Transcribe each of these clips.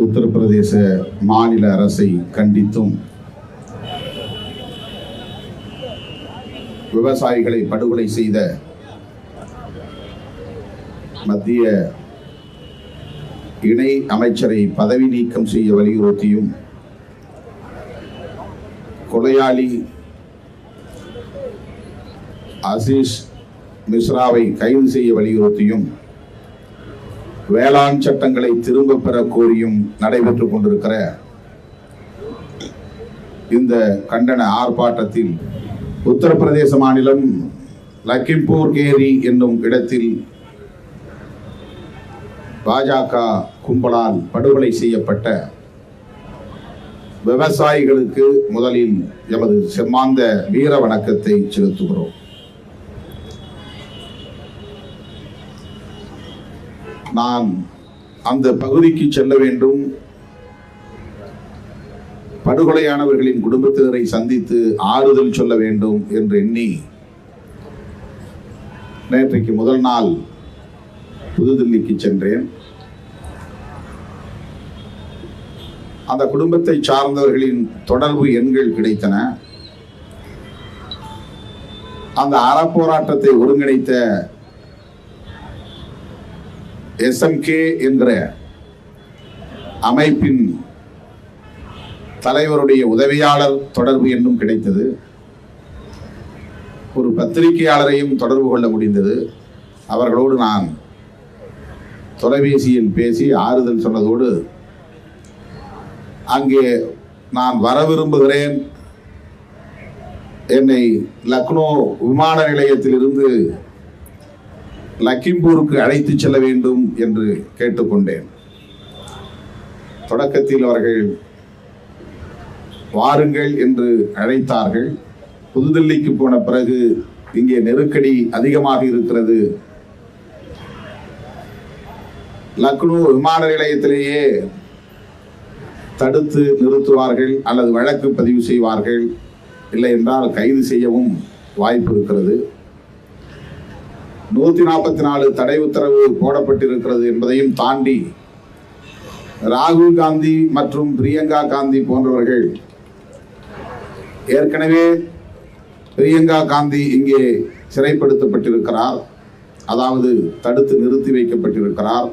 உத்தரப்பிரதேச மாநில அரசை கண்டித்தும் விவசாயிகளை படுகொலை செய்த மத்திய இணை அமைச்சரை பதவி நீக்கம் செய்ய வலியுறுத்தியும் கொலையாளி அசீஷ் மிஸ்ராவை கைது செய்ய வலியுறுத்தியும் வேளாண் சட்டங்களை திரும்ப பெற கோரியும் நடைபெற்றுக் கொண்டிருக்கிற இந்த கண்டன ஆர்ப்பாட்டத்தில் உத்தரப்பிரதேச மாநிலம் லக்கிம்பூர் கேரி என்னும் இடத்தில் பாஜக கும்பலால் படுகொலை செய்யப்பட்ட விவசாயிகளுக்கு முதலில் எமது செம்மாந்த வீர வணக்கத்தை செலுத்துகிறோம். நான் அந்த பகுதிக்கு செல்ல வேண்டும். படுகொலையானவர்களின் குடும்பத்தினரை சந்தித்து ஆறுதல் சொல்ல வேண்டும் என்று எண்ணி நேற்றைக்கு முதல் நாள் புதுதில்லிக்கு சென்றேன். அந்த குடும்பத்தை சார்ந்தவர்களின் தொடர்பு எண்கள் கிடைத்தன. அந்த அறப்போராட்டத்தை ஒருங்கிணைத்த எஸ்எம்கே என்ற அமைப்பின் தலைவருடைய உதவியாளர் தொடர்பு என்னும் கிடைத்தது. ஒரு பத்திரிகையாளரையும் தொடர்பு கொள்ள முடிந்தது. அவர்களோடு நான் தொலைபேசியில் பேசி ஆறுதல் சொன்னதோடு அங்கே நான் வர விரும்புகிறேன். என்னை லக்னோ விமான நிலையத்திலிருந்து லக்கிம்பூருக்கு அழைத்து செல்ல வேண்டும் என்று கேட்டுக்கொண்டேன். தொடக்கத்தில் அவர்கள் வாருங்கள் என்று அழைத்தார்கள். புதுதில்லிக்கு போன பிறகு இங்கே நெருக்கடி அதிகமாக இருக்கிறது. லக்னோ விமான நிலையத்திலேயே தடுத்து நிறுத்துவார்கள் அல்லது வழக்கு பதிவு செய்வார்கள். இல்லை என்றால் கைது செய்யவும் வாய்ப்பு இருக்கிறது. நூற்றி நாற்பத்தி நாலு தடை உத்தரவு போடப்பட்டிருக்கிறது என்பதையும் தாண்டி ராகுல் காந்தி மற்றும் பிரியங்கா காந்தி போன்றவர்கள் ஏற்கனவே பிரியங்கா காந்தி இங்கே சிறைப்படுத்தப்பட்டிருக்கிறார். அதாவது தடுத்து நிறுத்தி வைக்கப்பட்டிருக்கிறார்.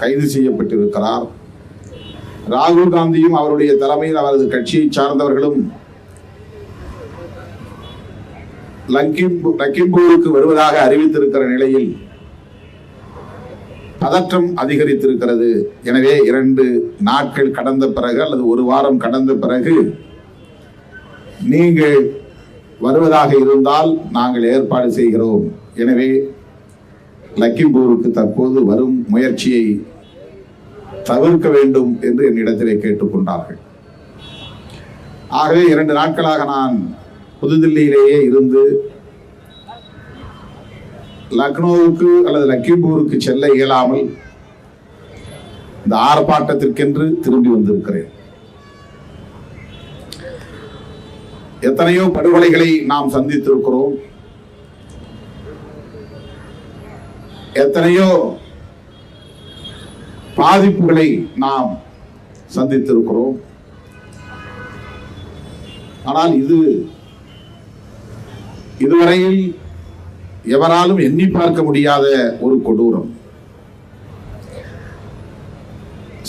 கைது செய்யப்பட்டிருக்கிறார். ராகுல் காந்தியும் அவருடைய தலைமையில் அவரது கட்சியை சார்ந்தவர்களும் லக்கிம்பூருக்கு வருவதாக அறிவித்திருக்கிற நிலையில் பதற்றம் அதிகரித்திருக்கிறது. எனவே இரண்டு நாட்கள் கடந்த பிறகு அல்லது ஒரு வாரம் கடந்த பிறகு நீங்கள் வருவதாக இருந்தால் நாங்கள் ஏற்பாடு செய்கிறோம். எனவே லக்கிம்பூருக்கு தற்போது வரும் முயற்சியை தவிர்க்க வேண்டும் என்று என்னிடத்திலே கேட்டுக்கொண்டார்கள். ஆகவே இரண்டு நாட்களாக நான் புதுதில்லியிலேயே இருந்து லக்னோவுக்கு அல்லது லக்கிம்பூருக்கு செல்ல இயலாமல் இந்த ஆர்ப்பாட்டத்திற்கென்று திரும்பி வந்திருக்கிறேன். எத்தனையோ படுகொலைகளை நாம் சந்தித்திருக்கிறோம். எத்தனையோ பாதிப்புகளை நாம் சந்தித்திருக்கிறோம். ஆனால் இது இதுவரையில் எவராலும் எண்ணி பார்க்க முடியாத ஒரு கொடூரம்.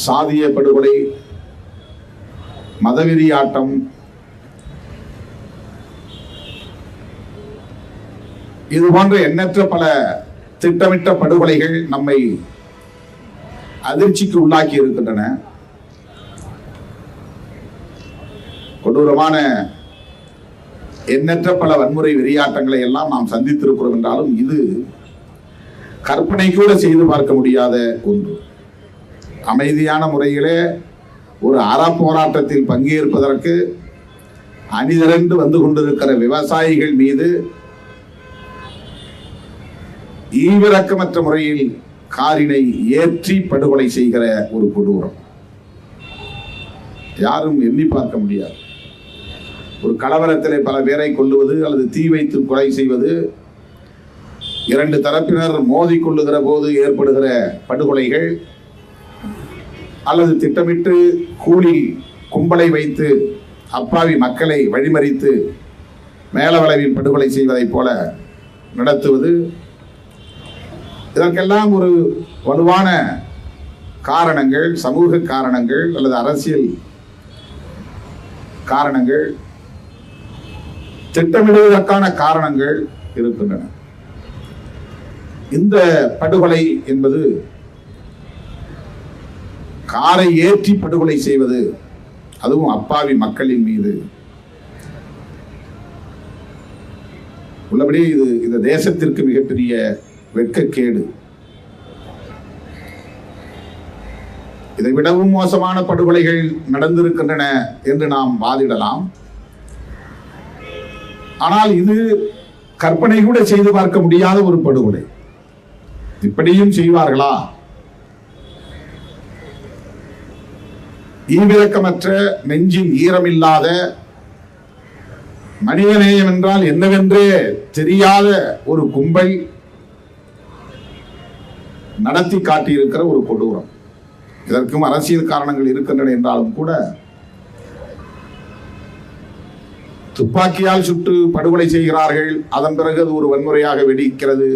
சாதிய படுகொலை மதவெறியாட்டம் இது போன்ற எண்ணற்ற பல திட்டமிட்ட படுகொலைகள் நம்மை அதிர்ச்சிக்கு உள்ளாக்கி இருக்கின்றன. கொடூரமான எண்ணற்ற பல வன்முறை வெறியாட்டங்களை எல்லாம் நாம் சந்தித்திருக்கிறோம் என்றாலும் இது கற்பனை கூட செய்து பார்க்க முடியாத ஒன்று. அமைதியான முறையிலே ஒரு அறப்போராட்டத்தில் பங்கேற்பதற்கு அணிதிரண்டு வந்து கொண்டிருக்கிற விவசாயிகள் மீது ஈவிரக்கமற்ற முறையில் காரினை ஏற்றி படுகொலை செய்கிற ஒரு கொடூரம். யாரும் எண்ணி பார்க்க முடியாது. ஒரு கலவரத்திலே பல பேரை கொள்ளுவது அல்லது தீ வைத்து கொலை செய்வது இரண்டு தரப்பினர் மோதி கொள்ளுகிற போது ஏற்படுகிற படுகொலைகள் அல்லது திட்டமிட்டு கூலி கும்பலை வைத்து அப்பாவி மக்களை வழிமறித்து மேலவளவில் படுகொலை செய்வதைப் போல நடத்துவது. இதற்கெல்லாம் ஒரு வலுவான காரணங்கள் சமூக காரணங்கள் அல்லது அரசியல் காரணங்கள். திட்டமிடுவதற்கான காரணங்கள் இருக்கின்றன. இந்த படுகொலை என்பது காரை ஏற்றி படுகொலை செய்வது அதுவும் அப்பாவி மக்களின் மீது. உள்ளபடி இது இந்த தேசத்திற்கு மிகப்பெரிய வெட்கக்கேடு. இதை விடவும் மோசமான படுகொலைகள் நடந்திருக்கின்றன என்று நாம் வாதிடலாம். ஆனால் இது கற்பனை கூட செய்து பார்க்க முடியாத ஒரு படுகொலை. இப்படியும் செய்வார்களா? ஈவிரக்கமற்ற நெஞ்சின் ஈரமில்லாத மனிதநேயம் என்றால் என்னவென்றே தெரியாத ஒரு கும்பல் நடத்தி காட்டியிருக்கிற ஒரு கொடூரம். இதற்கும் அரசியல் காரணங்கள் இருக்கின்றன என்றாலும் கூட துப்பாக்கியால் சுட்டு படுகொலை செய்கிறார்கள். அதன் பிறகு அது ஒரு வன்முறையாக வெடிக்கிறது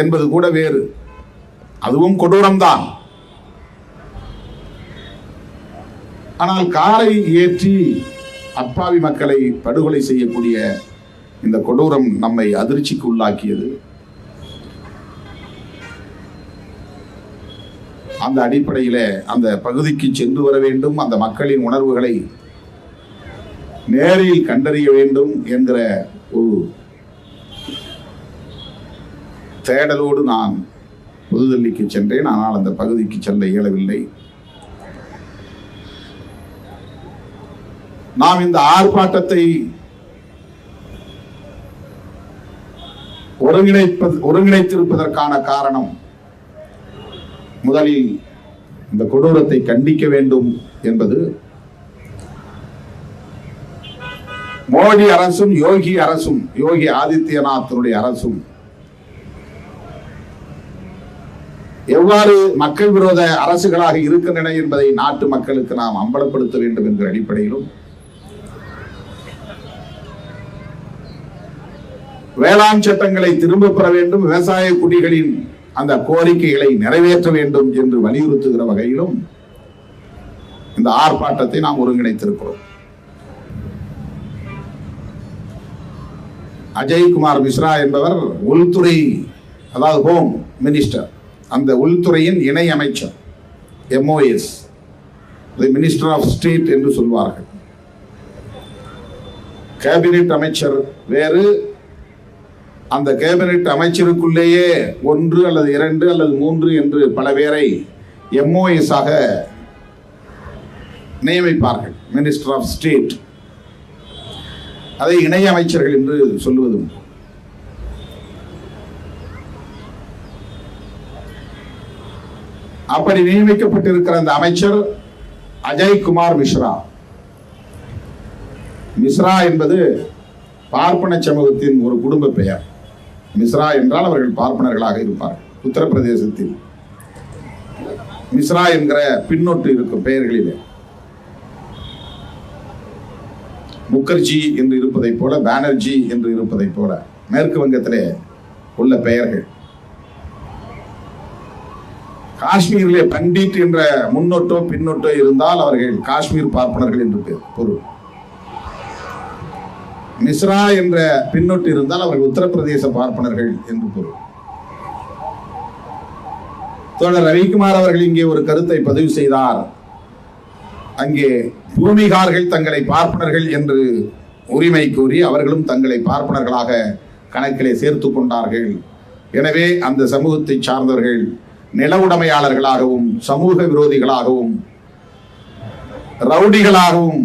என்பது கூட வேறு. அதுவும் கொடூரம்தான். ஆனால் காரை ஏற்றி அப்பாவி மக்களை படுகொலை செய்யக்கூடிய இந்த கொடூரம் நம்மை அதிர்ச்சிக்கு உள்ளாக்கியது. அந்த அடிப்படையில் அந்த பகுதிக்கு சென்று வர வேண்டும். அந்த மக்களின் உணர்வுகளை நேரில் கண்டறிய வேண்டும் என்கிற ஒரு தேடலோடு நான் புதுதில்லிக்கு சென்றேன். ஆனால் அந்த பகுதிக்கு செல்ல இயலவில்லை. நாம் இந்த ஆர்ப்பாட்டத்தை ஒருங்கிணைப்பது ஒருங்கிணைத்திருப்பதற்கான காரணம் முதலில் இந்த கொடூரத்தை கண்டிக்க வேண்டும் என்பது மோடி அரசும் யோகி அரசும் யோகி ஆதித்யநாத்தினுடைய அரசும் எவ்வாறு மக்கள் விரோத அரசுகளாக இருக்கின்றன என்பதை நாட்டு மக்களுக்கு நாம் அம்பலப்படுத்த வேண்டும் என்கிற அடிப்படையிலும் வேளாண் சட்டங்களை திரும்ப பெற வேண்டும் விவசாய குடிகளின் அந்த கோரிக்கைகளை நிறைவேற்ற வேண்டும் என்று வலியுறுத்துகிற வகையிலும் இந்த ஆர்ப்பாட்டத்தை நாம் ஒருங்கிணைத்திருக்கிறோம். அஜய்குமார் மிஸ்ரா என்பவர் உள்துறை அதாவது ஹோம் மினிஸ்டர் அந்த உள்துறையின் இணை அமைச்சர் எம்ஓஎஸ் மினிஸ்டர் ஆஃப் ஸ்டேட் என்று சொல்வார்கள். கேபினெட் அமைச்சர் வேறு. அந்த கேபினெட் அமைச்சருக்குள்ளேயே ஒன்று அல்லது இரண்டு அல்லது மூன்று என்று பல பேரை எம்ஓஎஸ் ஆக நியமிப்பார்கள் மினிஸ்டர் ஆஃப் ஸ்டேட் அதை இணைய அமைச்சர்கள் என்று சொல்லுவதும் அப்படி நியமிக்கப்பட்டிருக்கிற அந்த அமைச்சர் அஜய் குமார் மிஸ்ரா. மிஸ்ரா என்பது பார்ப்பன சமூகத்தின் ஒரு குடும்ப பெயர். மிஸ்ரா என்றால் அவர்கள் பார்ப்பனர்களாக இருப்பார்கள் உத்தரப்பிரதேசத்தில். மிஸ்ரா என்கிற பின்னொட்டு இருக்கும் பெயர்களிலே. முகர்ஜி என்று இருப்பதைப் போல பானர்ஜி என்று இருப்பதைப் போல மேற்கு வங்கத்திலே உள்ள பெயர்கள். காஷ்மீரிலே பண்டிட் என்ற முன்னொட்டோ பின்னொட்டோ இருந்தால் அவர்கள் காஷ்மீர் பார்ப்பனர்கள் என்று பேர் பொருள். மிஸ்ரா என்ற பின்னொட்டு இருந்தால் அவர்கள் உத்தரப்பிரதேச பார்ப்பனர்கள் என்று பொருள். தோழர் ரவிக்குமார் அவர்கள் இங்கே ஒரு கருத்தை பதிவு செய்தார். அங்கே பூமிகார்கள் தங்களை பார்ப்பனர்கள் என்று உரிமை கூறி அவர்களும் தங்களை பார்ப்பனர்களாக கணக்கிலே சேர்த்து கொண்டார்கள். எனவே அந்த சமூகத்தை சார்ந்தவர்கள் நில உடைமையாளர்களாகவும் சமூக விரோதிகளாகவும் ரவுடிகளாகவும்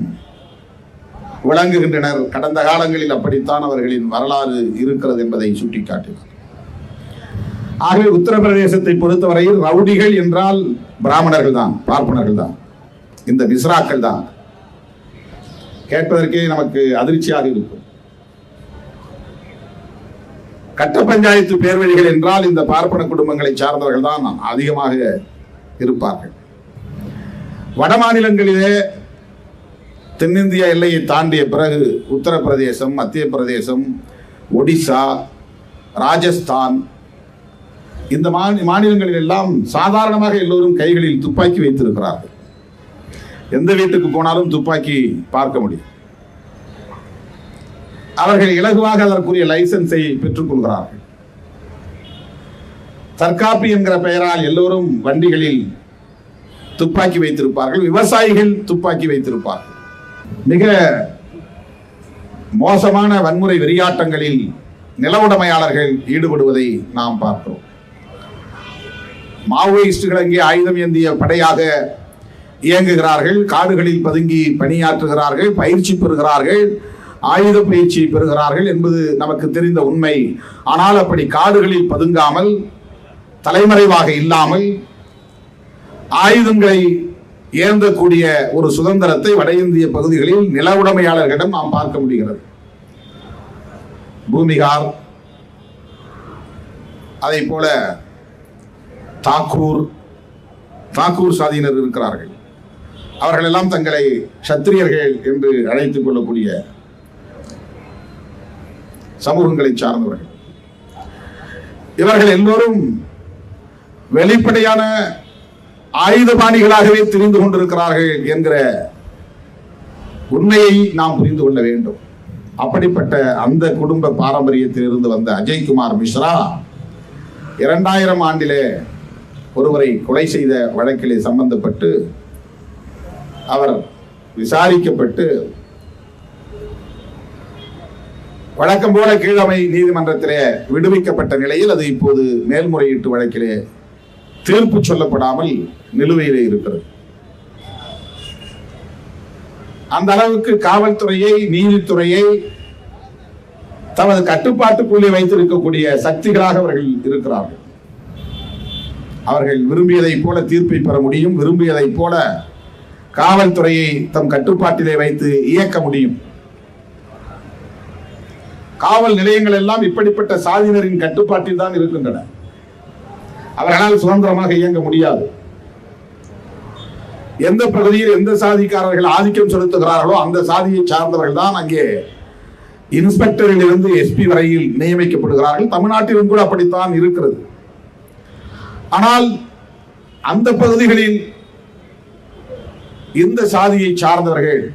விளங்குகின்றனர். கடந்த காலங்களில் அப்படித்தான் அவர்களின் வரலாறு இருக்கிறது என்பதை சுட்டிக்காட்டினார். ஆகவே உத்தரப்பிரதேசத்தை பொறுத்தவரையில் ரவுடிகள் என்றால் பிராமணர்கள் தான் பார்ப்பனர்கள் தான் இந்த மிஸ்ராக்கள் தான். கேட்பதற்கே நமக்கு அதிர்ச்சியாக இருக்கும். கட்ட பஞ்சாயத்து பேர்வழிகள் என்றால் இந்த பார்ப்பன குடும்பங்களை சார்ந்தவர்கள் தான் அதிகமாக இருப்பார்கள். வட மாநிலங்களிலே தென்னிந்திய எல்லையை தாண்டிய பிறகு உத்தரப்பிரதேசம் மத்திய பிரதேசம் ஒடிசா ராஜஸ்தான் இந்த மாநிலங்களில் எல்லாம் சாதாரணமாக எல்லோரும் கைகளில் துப்பாக்கி வைத்திருக்கிறார்கள். எந்த வீட்டுக்கு போனாலும் துப்பாக்கி பார்க்க முடியும். அவர்கள் இலகுவாக அதற்குரிய லைசன்ஸை பெற்றுக்கொள்கிறார்கள் தற்காப்பு என்கிற பெயரால் எல்லோரும் வண்டிகளில் துப்பாக்கி வைத்திருப்பார்கள். விவசாயிகள் துப்பாக்கி வைத்திருப்பார்கள். மிக மோசமான வன்முறை வெறியாட்டங்களில் நிலவுடைமையாளர்கள் ஈடுபடுவதை நாம் பார்க்கிறோம். மாவோயிஸ்டுகள் அங்கே ஆயுதம் ஏந்திய படையாக இயங்குகிறார்கள் காடுகளில் பதுங்கி பணியாற்றுகிறார்கள் பயிற்சி பெறுகிறார்கள் ஆயுத பயிற்சி பெறுகிறார்கள் என்பது நமக்கு தெரிந்த உண்மை. ஆனால் அப்படி காடுகளில் பதுங்காமல் தலைமறைவாக இல்லாமல் ஆயுதங்களை ஏந்தக்கூடிய ஒரு சுதந்திரத்தை வட இந்திய பகுதிகளில் நில உடைமையாளர்களிடம் நாம் பார்க்க முடிகிறது. பூமிகார் அதை போல தாக்கூர் தாக்கூர் சாதியினர் இருக்கிறார்கள். அவர்கள் எல்லாம் தங்களை சத்திரியர்கள் என்று அழைத்துக் கொள்ளக்கூடிய சமூகங்களை சார்ந்தவர்கள். இவர்கள் எல்லோரும் வெளிப்படையான ஆயுதபாணிகளாகவே தெரிந்து கொண்டிருக்கிறார்கள் என்கிற உண்மையை நாம் புரிந்து கொள்ள வேண்டும். அப்படிப்பட்ட அந்த குடும்ப பாரம்பரியத்திலிருந்து வந்த அஜய்குமார் மிஸ்ரா இரண்டாயிரம் ஆண்டிலே ஒருவரை கொலை செய்த வழக்கிலே சம்பந்தப்பட்டு அவர் விசாரிக்கப்பட்டு வழக்கம் போல கீழமை நீதிமன்றத்திலே விடுவிக்கப்பட்ட நிலையில் அது இப்போது மேல்முறையீட்டு வழக்கிலே தீர்ப்பு சொல்லப்படாமல் நிலுவையிலே இருக்கிறது. அந்த அளவுக்கு காவல்துறையை நீதித்துறையை தமது கட்டுப்பாட்டுக்குள்ளே வைத்திருக்கக்கூடிய சக்திகளாக அவர்கள் இருக்கிறார்கள். அவர்கள் விரும்பியதைப் போல தீர்ப்பை பெற முடியும் விரும்பியதைப் போல காவல்துறையை தம் கட்டுப்பாட்டிலே வைத்து இயக்க முடியும். காவல் நிலையங்கள் எல்லாம் இப்படிப்பட்ட சாதியினரின் கட்டுப்பாட்டில் தான் இருக்கின்றன. அவர்களால் சுதந்திரமாக இயங்க முடியாது. எந்த பகுதியில் எந்த சாதிக்காரர்கள் ஆதிக்கம் செலுத்துகிறார்களோ அந்த சாதியை சார்ந்தவர்கள் தான் அங்கே இன்ஸ்பெக்டரில் இருந்து எஸ்பி வரையில் நியமிக்கப்படுகிறார்கள். தமிழ்நாட்டிலும் கூட அப்படித்தான் இருக்கிறது. ஆனால் அந்த பகுதிகளில் இந்த சாதியை சார்ந்தவர்கள்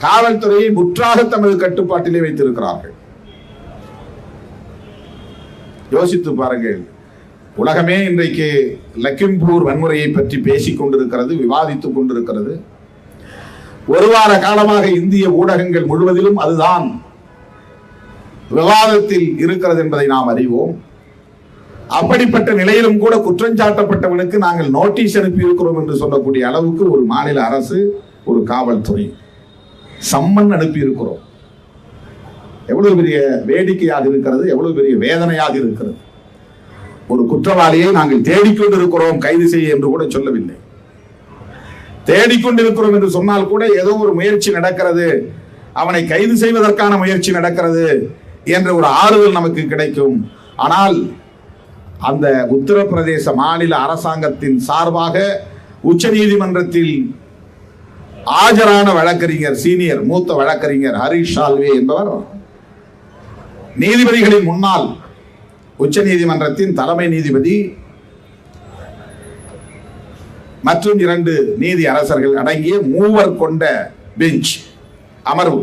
காவல்துறையை முற்றாக தமது கட்டுப்பாட்டிலே வைத்திருக்கிறார்கள். யோசித்து பாருங்கள். உலகமே இன்றைக்கு லக்கிம்பூர் வன்முறையை பற்றி பேசிக் கொண்டிருக்கிறது விவாதித்துக் கொண்டிருக்கிறது. ஒரு வார காலமாக இந்திய ஊடகங்கள் முழுவதிலும் அதுதான் விவாதத்தில் இருக்கிறது என்பதை நாம் அறிவோம். அப்படிப்பட்ட நிலையிலும் கூட குற்றஞ்சாட்டப்பட்டவனுக்கு நாங்கள் நோட்டீஸ் அனுப்பி இருக்கிறோம் என்று சொல்லக்கூடிய அளவுக்கு ஒரு மாநில அரசு ஒரு காவல்துறை சம்மன் அனுப்பி இருக்கிறோம் எவ்வளவு பெரிய வேடிக்கையாக இருக்கிறது எவ்வளவு பெரிய வேதனையாக இருக்கிறது. ஒரு குற்றவாளியை நாங்கள் தேடிக்கொண்டிருக்கிறோம் கைது செய்ய என்று கூட சொல்லவில்லை. தேடிக்கொண்டிருக்கிறோம் என்று சொன்னால் கூட ஏதோ ஒரு முயற்சி நடக்கிறது. அவனை கைது செய்வதற்கான முயற்சி நடக்கிறது என்ற ஒரு ஆறுதல் நமக்கு கிடைக்கும். ஆனால் அந்த உத்தரப்பிரதேச மாநில அரசாங்கத்தின் சார்பாக உச்ச நீதிமன்றத்தில் ஆஜரான வழக்கறிஞர் சீனியர் மூத்த வழக்கறிஞர் ஹரிஷ் சால்வே என்பவர் நீதிபதிகளின் முன்னால் உச்ச நீதிமன்றத்தின் தலைமை நீதிபதி மற்றும் இரண்டு நீதி அரசர்கள் அடங்கிய மூவர் கொண்ட பெஞ்ச் அமர்வு.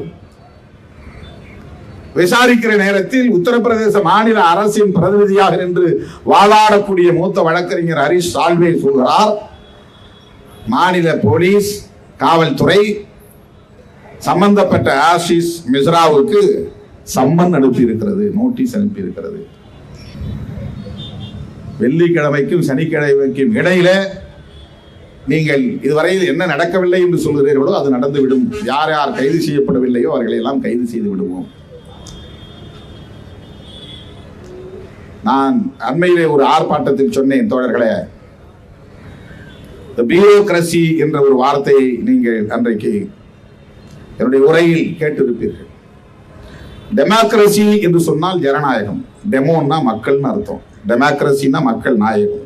விசாரிக்கிற நேரத்தில் உத்தரப்பிரதேச மாநில அரசின் பிரதிநிதியாக நின்று வாதாடக்கூடிய மூத்த வழக்கறிஞர் ஹரிஷ் சால்வே சொல்கிறார். மாநில போலீஸ் காவல்துறை சம்பந்தப்பட்ட ஆஷிஸ் மிஸ்ராவுக்கு சம்மன் அனுப்பியிருக்கிறது நோட்டீஸ் அனுப்பி இருக்கிறது வெள்ளிக்கிழமைக்கும் சனிக்கிழமைக்கும் இடையில நீங்கள் இதுவரையில் என்ன நடக்கவில்லை என்று சொல்கிறீர்களோ அது நடந்துவிடும். யார் யார் கைது செய்யப்படவில்லையோ அவர்களை எல்லாம் கைது செய்து விடுவோம். நான் அண்மையிலே ஒரு ஆர்ப்பாட்டத்தில் சொன்னேன் தோழர்களே. பியூரோக்ரசி என்ற ஒரு வார்த்தையை நீங்கள் அன்றைக்கு என்னுடைய உரையில் கேட்டிருப்பீர்கள். டெமோக்ரசி என்று சொன்னால் ஜனநாயகம். டெமோன்னா மக்கள்னு அர்த்தம். டெமோக்ரசின்னா மக்கள் நாயகம்.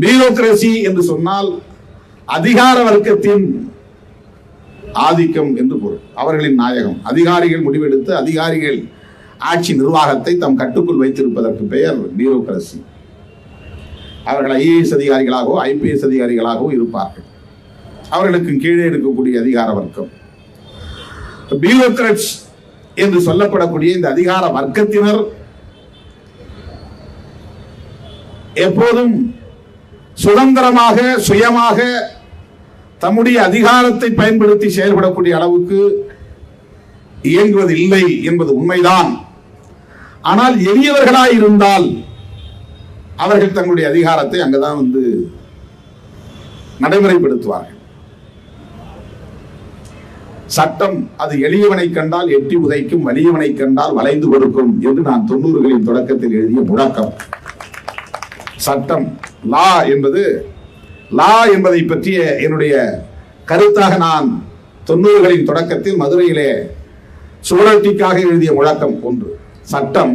பியூரோக்ரசி என்று சொன்னால் அதிகார வர்க்கத்தின் ஆதிக்கம் என்று பொருள். அவர்களின் நாயகம். அதிகாரிகள் முடிவெடுத்து அதிகாரிகள் ஆட்சி நிர்வாகத்தை தம் கட்டுக்குள் வைத்திருப்பதற்கு பெயர் பியூரோக்ரசி அவர்கள் ஐஏஎஸ் அதிகாரிகளாகவோ ஐபிஎஸ் அதிகாரிகளாகவோ இருப்பார்கள். அவர்களுக்கு கீழே இருக்கக்கூடிய அதிகார வர்க்கம். பியூரோக்ரட்ஸ் என்று சொல்லப்படக்கூடிய இந்த அதிகார வர்க்கத்தினர் எப்போதும் சுதந்திரமாக சுயமாக தம்முடைய அதிகாரத்தை பயன்படுத்தி செயல்படக்கூடிய அளவுக்கு இயங்குவதில்லை என்பது உண்மைதான். ஆனால் எளியவர்களாய் இருந்தால் அவர்கள் தங்களுடைய அதிகாரத்தை அங்கதான் வந்து நடைமுறைப்படுத்துவார்கள். சட்டம் அது எளியவனை கண்டால் எட்டி உதைக்கும் வலியவனை கண்டால் வளைந்து கொடுக்கும் என்று நான் தொண்ணூறுகளின் தொடக்கத்தில் எழுதிய முழக்கம். சட்டம் லா என்பது லா என்பதை பற்றிய என்னுடைய கருத்தாக நான் தொண்ணூறுகளின் தொடக்கத்தில் மதுரையிலே சுவரட்டிக்காக எழுதிய முழக்கம் ஒன்று. சட்டம்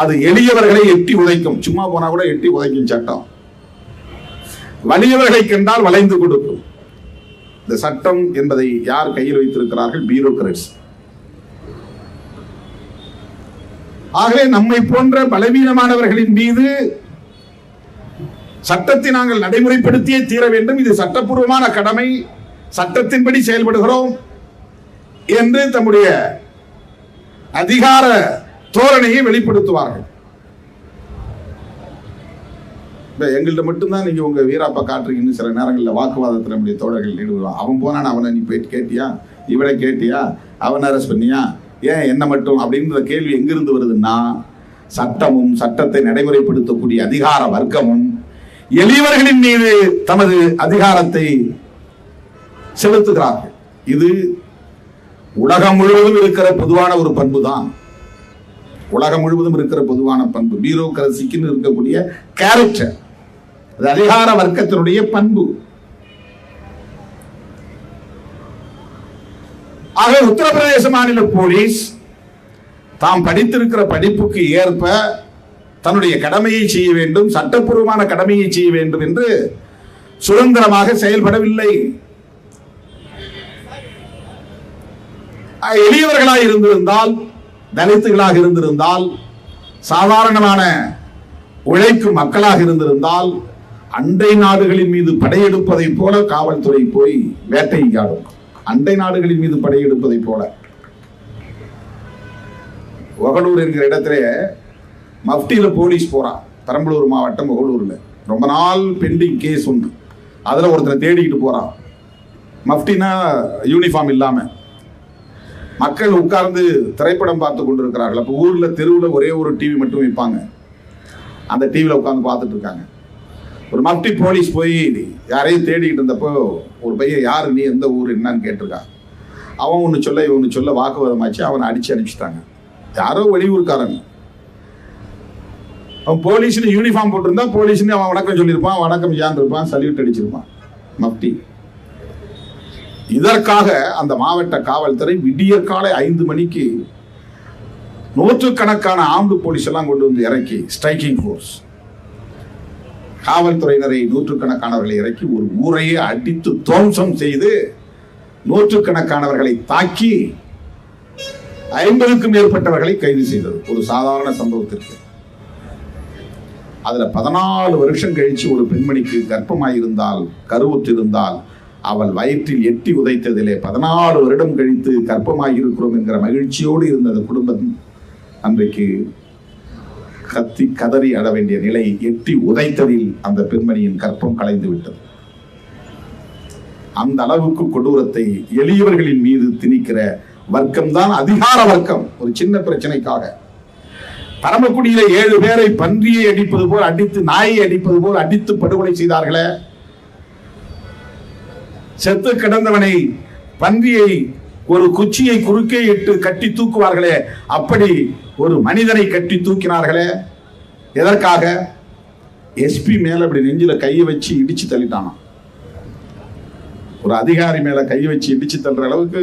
அது எளியவர்களை எட்டி உதைக்கும். சும்மா போனா கூட எட்டி உதைக்கும் சட்டம். வலியவர்களை கண்டால் வளைந்து கொடுக்கும். இந்த சட்டம் என்பதை யார் கையில் வைத்திருக்கிறார்கள்? பியூரோக்ரட்ஸ் ஆகவே நம்மை போன்ற பலவீனமானவர்களின் மீது சட்டத்தை நாங்கள் நடைமுறைப்படுத்தியே தீர வேண்டும். இது சட்டப்பூர்வமான கடமை. சட்டத்தின்படி செயல்படுகிறோம் என்று தம்முடைய அதிகார தோரணையை வெளிப்படுத்துவார்கள். இப்ப எங்கள்கிட்ட மட்டும்தான் நீங்கள் உங்கள் வீராப்பா காட்டுறீங்கன்னு சில நேரங்களில் வாக்குவாதத்தில் நம்முடைய தோழர்கள் ஈடுபடுவான் அவன் போனான் அவனை நீ போயிட்டு கேட்டியா? இவனை கேட்டியா? அவனை அரெஸ்ட் பண்ணியா? ஏன் என்ன மட்டும்? அப்படின்ற கேள்வி எங்கிருந்து வருதுன்னா சட்டமும் சட்டத்தை நடைமுறைப்படுத்தக்கூடிய அதிகார வர்க்கமும் எளியவர்களின் மீது தமது அதிகாரத்தை செலுத்துகிறார்கள். இது உலகம் முழுவதும் இருக்கிற பொதுவான ஒரு பண்பு தான் உலகம் முழுவதும் இருக்கிற பொதுவான பண்பு. பியூரோக்ரசிக்குன்னு இருக்கக்கூடிய கேரக்டர் அது அதிகார வர்க்கத்தினுடைய பண்பு. ஆக உத்தரப்பிரதேச மாநில போலீஸ் தாம் படித்திருக்கிற படிப்புக்கு ஏற்ப தன்னுடைய கடமையை செய்ய வேண்டும் சட்டப்பூர்வமான கடமையை செய்ய வேண்டும் என்று சுதந்திரமாக செயல்படவில்லை. எளியவர்களாக இருந்திருந்தால் தலித்துகளாக இருந்திருந்தால் சாதாரணமான உழைக்கும் மக்களாக இருந்திருந்தால் அண்டை நாடுகளின் மீது படையெடுப்பதைப் போல காவல்துறை போய் வேட்டையாடும் அண்டை நாடுகளின் மீது படையெடுப்பதைப் போல. ஒகலூர் என்கிற இடத்திலே மஃப்டியில் போலீஸ் போகிறான் பெரம்பலூர் மாவட்டம் ஒகலூரில் ரொம்ப நாள் பெண்டிங் கேஸ் உண்டு. அதில் ஒருத்தரை தேடிக்கிட்டு போகிறான் மஃப்டினா யூனிஃபார்ம் இல்லாமல் மக்கள் உட்கார்ந்து திரைப்படம் பார்த்து கொண்டிருக்கிறார்கள். அப்போ ஊரில் தெருவில் ஒரே ஒரு டிவி மட்டும் வைப்பாங்க. அந்த டிவியில் உட்காந்து பார்த்துட்டு இருக்காங்க. ஒரு மப்டி போலீஸ் போய் யாரையும் தேடிக்கிட்டு இருந்தப்போ ஒரு பையன் யார் நீ? எந்த ஊர்? என்னன்னு கேட்டிருக்கான் அவன் ஒன்று சொல்ல இவன் ஒன்று சொல்ல வாக்குவாதமாச்சு. அவனை அடித்து அனுப்பிச்சிட்டாங்க. யாரோ வெளியூர்காரன். அவன் போலீஸ்னு யூனிஃபார்ம் போட்டிருந்தா போலீஸ்னு அவன் வணக்கம் சொல்லியிருப்பான் வணக்கம் ஜான் இருப்பான் சல்யூட் அடிச்சிருப்பான். மப்டி இதற்காக அந்த மாவட்ட காவல்துறை விடியற் காலை ஐந்து மணிக்கு நூற்றுக்கணக்கான ஆம்பு போலீஸ் எல்லாம் கொண்டு வந்து இறக்கி ஸ்ட்ரைக்கிங் ஃபோர்ஸ் காவல்துறையினரை நூற்றுக்கணக்கானவர்களை இறக்கி ஒரு ஊரையே அடித்து துவம்சம் செய்து நூற்றுக்கணக்கானவர்களை தாக்கி ஐம்பதுக்கும் மேற்பட்டவர்களை கைது செய்தது. ஒரு சாதாரண சம்பவத்திற்கு. அதில் பதினாலு வருஷம் கழித்து ஒரு பெண்மணிக்கு கர்ப்பமாயிருந்தால் கருவுற்றிருந்தால் அவள் வயிற்றில் எட்டி உதைத்ததிலே பதினாலு வருடம் கழித்து கர்ப்பமாயிருக்கிறோம் என்கிற மகிழ்ச்சியோடு இருந்த குடும்பம். அன்றைக்கு கத்தி கதறி அட வேண்டிய நிலை எட்டி உதைத்ததில் அந்த பெண்மணியின் கற்பம் கலைந்து விட்டது. அந்த அளவுக்கு கொடூரத்தை எளியவர்களின் மீது திணிக்கிற வர்க்கம்தான் அதிகார வர்க்கம். ஒரு சின்ன பிரச்சனைக்காக. பரமக்குடியில ஏழு பேரை பன்றியை அடிப்பது போல் அடித்து நாயை அடிப்பது போல் அடித்து படுகொலை செய்தார்களே. செத்து கிடந்தவனை பன்றியை ஒரு குச்சியை குறுக்கே இட்டு கட்டி தூக்குவார்களே அப்படி ஒரு மனிதனை கட்டி தூக்கினார்களே. எதற்காக? எஸ்பி மேல அப்படி நெஞ்சில கையை வச்சு இடிச்சு தள்ளிட்டானா ஒரு அதிகாரி மேல கையை வச்சு இடிச்சு தள்ளுற அளவுக்கு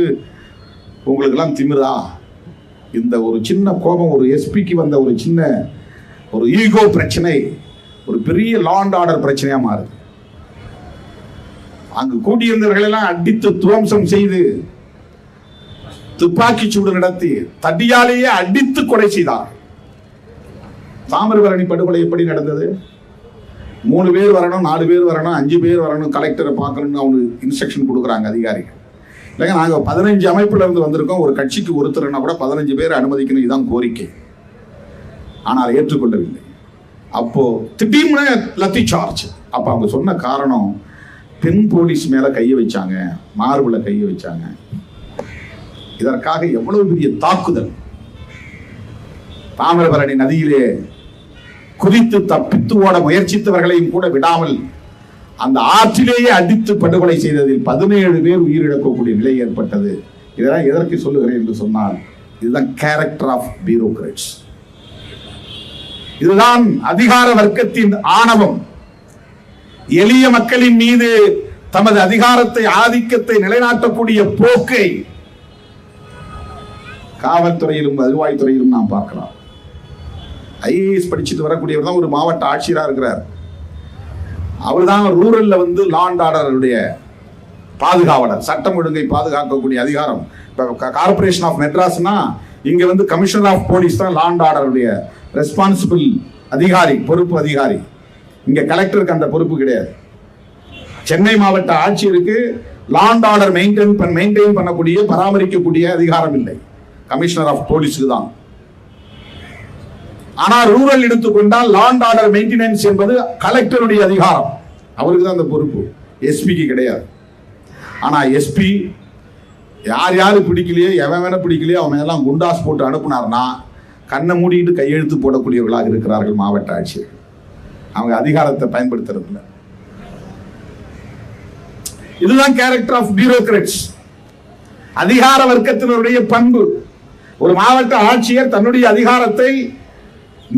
உங்களுக்கெல்லாம் திமிரா? இந்த ஒரு சின்ன கோபம் ஒரு எஸ்பிக்கு வந்த ஒரு சின்ன ஒரு ஈகோ பிரச்சனை ஒரு பெரிய லாண்ட் ஆர்டர் பிரச்சனையாக மாறுது. அங்கு கூட்டியிருந்தவர்கள் எல்லாம் அடித்து துவம்சம் செய்து துப்பாக்கி சூடு நடத்தி தடியாலேயே அடித்து கொலை செய்தார். தாமிரபரணி படுகொலை எப்படி நடந்தது? மூணு பேர் வரணும் நாலு பேர் வரணும் அஞ்சு பேர் வரணும் கலெக்டரை பார்க்கணும்னு அவங்களுக்கு இன்ஸ்ட்ரக்ஷன் கொடுக்குறாங்க அதிகாரிகள். இல்லைங்க நாங்கள் பதினஞ்சு அமைப்புல இருந்து வந்திருக்கோம். ஒரு கட்சிக்கு ஒருத்தர்னா கூட பதினஞ்சு பேர் அனுமதிக்கணும் இதுதான் கோரிக்கை. ஆனால் ஏற்றுக்கொள்ளவில்லை. அப்போ திடீர்னு லத்தி சார்ஜ் அப்போ அவங்க சொன்ன காரணம் பெண் போலீஸ் மேல கையை வச்சாங்க மார்புல கையை வச்சாங்க. இதற்காக எவ்வளவு பெரிய தாக்குதல். தாமிரபரணி நதியிலே குதித்து தப்பித்து ஓட முயற்சித்தவர்களையும் கூட விடாமல் அந்த ஆற்றிலேயே அடித்து படுகொலை செய்ததில் பதினேழு பேர் உயிரிழக்கக்கூடிய நிலை ஏற்பட்டது. இதெல்லாம் எதற்கு சொல்லுகிறேன் என்று சொன்னால் இதுதான் கேரக்டர் ஆஃப் பியூரோக்ரட்ஸ் இதுதான் அதிகார வர்க்கத்தின் ஆணவம். எளிய மக்களின் மீது தமது அதிகாரத்தை ஆதிக்கத்தை நிலைநாட்டக்கூடிய போக்கை காவல்துறையிலும் வருவாய்த்துறையிலும் நாம் பார்க்கலாம் ஐஏஎஸ் படிச்சுட்டு வரக்கூடியவர் தான் ஒரு மாவட்ட ஆட்சியராக இருக்கிறார். அவர் தான் ரூரல்ல வந்து லாண்ட் ஆர்டருடைய பாதுகாவலர். சட்டம் ஒழுங்கை பாதுகாக்கக்கூடிய அதிகாரம். இப்போ கார்பரேஷன் ஆஃப் மெட்ராஸ்னா இங்க வந்து கமிஷனர் ஆஃப் போலீஸ் தான் லாண்ட் ஆர்டருடைய ரெஸ்பான்சிபிள் அதிகாரி பொறுப்பு அதிகாரி. இங்க கலெக்டருக்கு அந்த பொறுப்பு கிடையாது. சென்னை மாவட்ட ஆட்சியருக்கு law and order maintain maintain பண்ணக்கூடிய பராமரிக்கக்கூடிய அதிகாரம் இல்லை. கமிஷனர் ஆஃப் போலீஸுக்கு தான். ஆனால் ரூரல் எடுத்துக்கொண்டால் லாண்ட் ஆர்டர் மெயின்டெனன்ஸ் என்பது கலெக்டருடைய அதிகாரம். அவருக்கு தான் அந்த பொறுப்பு. எஸ்பிக்கு கிடையாது. ஆனால் எஸ்பி யார் யார் பிடிக்கலையோ எவன் வேணா பிடிக்கலையோ அவன் எல்லாம் குண்டாஸ் போட்டு அனுப்புனார்னா கண்ணை மூடிட்டு கையெழுத்து போடக்கூடியவர்களாக இருக்கிறார்கள் மாவட்ட ஆட்சியர் அவங்க அதிகாரத்தை பயன்படுத்துறது இல்லை இதுதான் கேரக்டர் ஆஃப் பியூரோக்ரட்ஸ் அதிகார வர்க்கத்தினருடைய பண்பு. ஒரு மாவட்ட ஆட்சியர் தன்னுடைய அதிகாரத்தை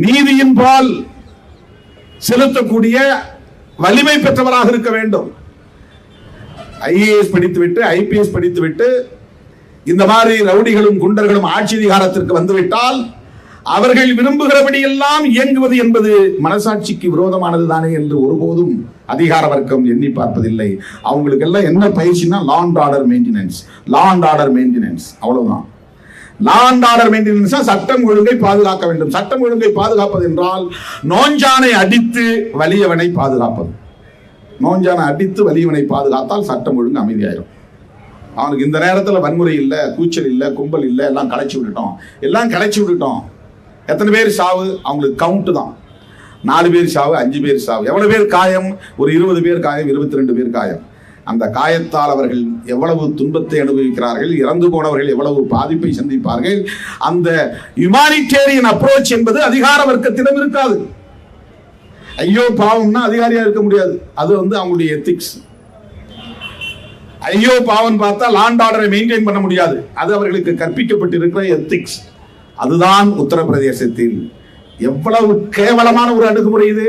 நீதியின் பால் செலுத்தக்கூடிய வலிமை பெற்றவராக இருக்க வேண்டும். ஐஏஎஸ் படித்துவிட்டு ஐபிஎஸ் படித்துவிட்டு இந்த மாதிரி ரவுடிகளும் குண்டர்களும் ஆட்சி அதிகாரத்திற்கு வந்துவிட்டால் அவர்கள் விரும்புகிறபடி எல்லாம் இயங்குவது என்பது மனசாட்சிக்கு விரோதமானது தானே என்று ஒருபோதும் அதிகார வர்க்கம் எண்ணி பார்ப்பதில்லை. அவங்களுக்கு எல்லாம் என்ன பயிற்சினா law and order maintenance law and order maintenance அவ்வளவுதான். லாண்ட் ஆர்டர் மெயின்டெனன்ஸ் சட்டம் ஒழுங்கை பாதுகாக்க வேண்டும். சட்டம் ஒழுங்கை பாதுகாப்பது என்றால் நோஞ்சானை அடித்து வலியவனை பாதுகாப்பது. நோஞ்சானை அடித்து வலியவனை பாதுகாத்தால் சட்டம் ஒழுங்கு அமைதியாயிரும். அவனுக்கு இந்த நேரத்தில் வன்முறை இல்லை கூச்சல் இல்லை கும்பல் இல்லை எல்லாம் களைச்சி விட்டுட்டோம். எல்லாம் களைச்சி விட்டுட்டோம். எத்தனை பேர் சாவு? அவங்களுக்கு கவுண்ட் தான். நாலு பேர் சாவு அஞ்சு பேர் சாவு. எவ்வளோ பேர் காயம்? ஒரு இருபது பேர் காயம் இருபத்தி ரெண்டு பேர் காயம். அந்த காயத்தால் அவர்கள் எவ்வளவு துன்பத்தை அனுபவிக்கிறார்கள் இறந்து போனவர்கள் எவ்வளவு பாதிப்பை சந்திப்பார்கள். அந்த ஹியூமானிட்டேரியன் அப்ரோச் என்பது அதிகார வர்க்கத்திடம் இருக்காது. ஐயோ பாவம்னா அதிகாரியா இருக்க முடியாது. அது வந்து அவங்களுடைய எத்திக்ஸ் ஐயோ பாவம் பார்த்தா லாண்ட் ஆர்டரை மெயின்டைன் பண்ண முடியாது. அது அவர்களுக்கு கற்பிக்கப்பட்டிருக்கிற எத்திக்ஸ் அதுதான் உத்தரப்பிரதேசத்தில் எவ்வளவு கேவலமான ஒரு அணுகுமுறை இது.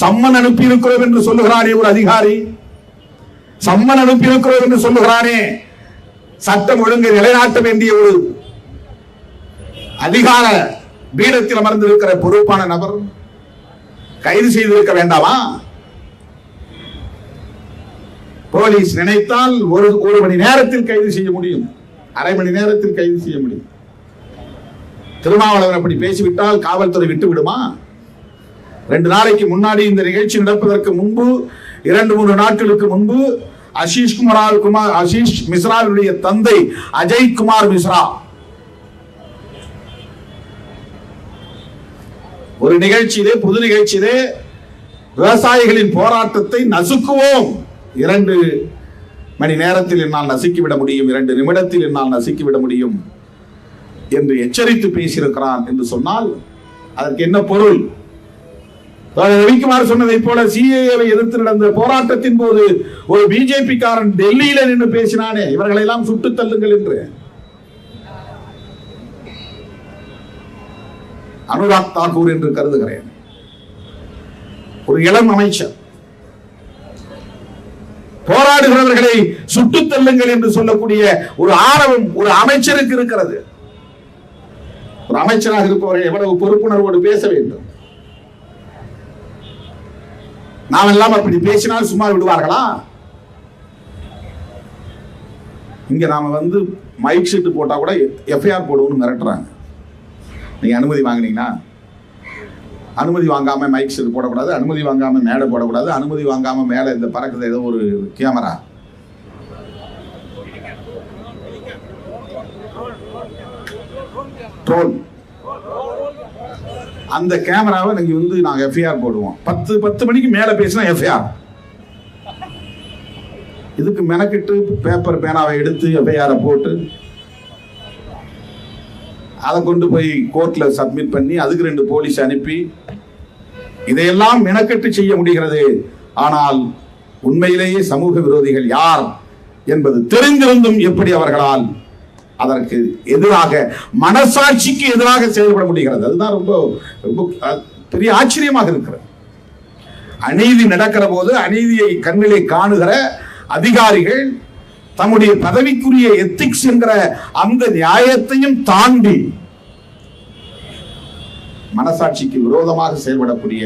சம்மன் அனுப்பியிருக்கிறோம் என்று சொல்லுகிறானே ஒரு அதிகாரி. சம்மன் அனுப்பியிருக்கிறோம் என்று சொல்லுகிறானே. சட்டம் ஒழுங்கை நிலைநாட்ட வேண்டிய ஒரு அதிகார பீடத்தில் அமர்ந்திருக்கிற பொறுப்பான நபர். கைது செய்திருக்க வேண்டாமா? போலீஸ் நினைத்தால் ஒரு ஒரு மணி நேரத்தில் கைது செய்ய முடியும். அரை மணி நேரத்தில் கைது செய்ய முடியும். திருமாவளவன் அப்படி பேசிவிட்டால் காவல்துறை விட்டு விடுமா ரெண்டு நாளைக்கு முன்னாடி இந்த நிகழ்ச்சி நடப்பதற்கு முன்பு இரண்டு மூன்று நாட்களுக்கு முன்பு அசீஷ் குமார் குமார் அசீஷ் மிஸ்ராவினுடைய தந்தை அஜய் குமார் மிஸ்ரா. ஒரு நிகழ்ச்சியிலே பொது நிகழ்ச்சியிலே விவசாயிகளின் போராட்டத்தை நசுக்குவோம். இரண்டு மணி நேரத்தில் என்னால் நசுக்கிவிட முடியும் இரண்டு நிமிடத்தில் என்னால் நசுக்கிவிட முடியும். என்று எச்சரித்து பேசியிருக்கிறான் என்று சொன்னால் அதற்கு என்ன பொருள்? ரவிக்குமார் சொன்னதை போல சிஏஏவை எதிர்த்து நடந்த போராட்டத்தின் போது ஒரு பிஜேபி காரன் டெல்லியில நின்று பேசினானே இவர்களை எல்லாம் சுட்டு தள்ளுங்கள் என்று. அனுராக் தாக்கூர் என்று கருதுகிறேன். ஒரு இளம் அமைச்சர் போராடுகிறவர்களை சுட்டு தள்ளுங்கள் என்று சொல்லக்கூடிய ஒரு ஆரவம் ஒரு அமைச்சருக்கு இருக்கிறது. ஒரு அமைச்சராக இருப்பவர்கள் எவ்வளவு பொறுப்புணர்வோடு பேச வேண்டும்? நாம் எல்லாம் அப்படி பேசினால் சும்மா விடுவார்களா? இங்க நாம வந்து மைக் ஷீட் போட்டா கூட எஃப்ஐஆர் போடுவோம்னு மிரட்டுறாங்க. நீங்க அனுமதி வாங்குனீங்கன்னா அனுமதி வாங்காம மைக் ஷீட் போடக்கூடாது அனுமதி வாங்காம மேடை போடக்கூடாது அனுமதி வாங்காம மேலே இந்த பறக்குது ஏதோ ஒரு கேமரா ட்ரோன் அந்த கேமராவை நீங்க வந்து நாங்க எஃப்ஐஆர் போடுவோம். பத்து பத்து மணிக்கு மேல பேசினா எஃப்ஐஆர் இதுக்கு மெனக்கிட்டு பேப்பர் பேனாவை எடுத்து எஃப்ஐஆரை போட்டு அதை கொண்டு போய் கோர்ட்ல சப்மிட் பண்ணி அதுக்கு ரெண்டு போலீஸ் அனுப்பி இதையெல்லாம் மெனக்கெட்டு செய்ய முடிகிறது. ஆனால் உண்மையிலேயே சமூக விரோதிகள் யார் என்பது தெரிந்திருந்தும் எப்படி அவர்களால் அதற்கு எதிராக மனசாட்சிக்கு எதிராக செயல்பட முடிகிறது. அதுதான் ரொம்ப ரொம்ப பெரிய ஆச்சரியமாக இருக்கிறது. அநீதி நடக்கிற போது அநீதியை கண்ணிலே காணுகிற அதிகாரிகள் தம்முடைய பதவிக்குரிய எத்திக்ஸ் என்கிற அந்த நியாயத்தையும் தாண்டி மனசாட்சிக்கு விரோதமாக செயல்படக்கூடிய